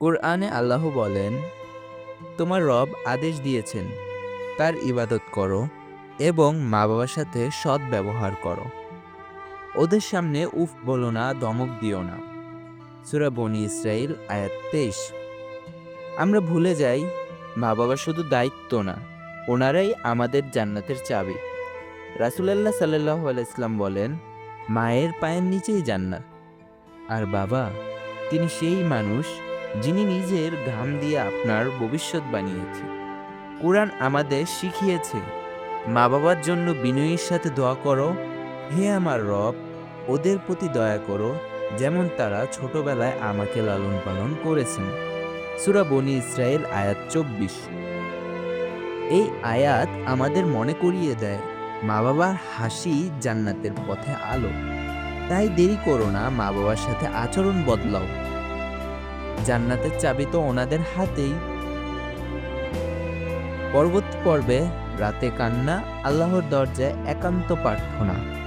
কোরআনে আল্লাহ বলেন, তোমার রব আদেশ দিয়েছেন, তার ইবাদত করো এবং মা বাবার সাথে সৎ ব্যবহার করো। ওদের সামনে উফ বলো না, দমক দিও না। সুরা বনি ইসরাইল, আয়াত তেইশ। আমরা ভুলে যাই মা বাবা শুধু দায়িত্ব না, ওনারাই আমাদের জান্নাতের চাবি। রাসুলাল্লাহ সাল্লাহ আলাইসলাম বলেন, মায়ের পায়ের নিচেই জান্নাত, আর বাবা, তিনি সেই মানুষ যিনি নিজের ঘাম দিয়ে আপনার ভবিষ্যৎ বানিয়েছে। কোরআন আমাদের শিখিয়েছে মা বাবার জন্য বিনয়ীর সাথে দোয়া করো, হে আমার রব, ওদের প্রতি দয়া করো, যেমন তারা ছোটবেলায় আমাকে লালন পালন করেছেন। সুরা বনি ইসরায়েল আয়াত চব্বিশ। এই আয়াত আমাদের মনে করিয়ে দেয় মা বাবার হাসি জান্নাতের পথে আলো। তাই দেরি করো না মা বাবার সাথে আচরণ বদলাও। জান্নাতের চাবি তো ওনাদের হাতেই। পরবর্তী পর্বে রাতে কান্না আল্লাহর দরজায় একান্ত প্রার্থনা।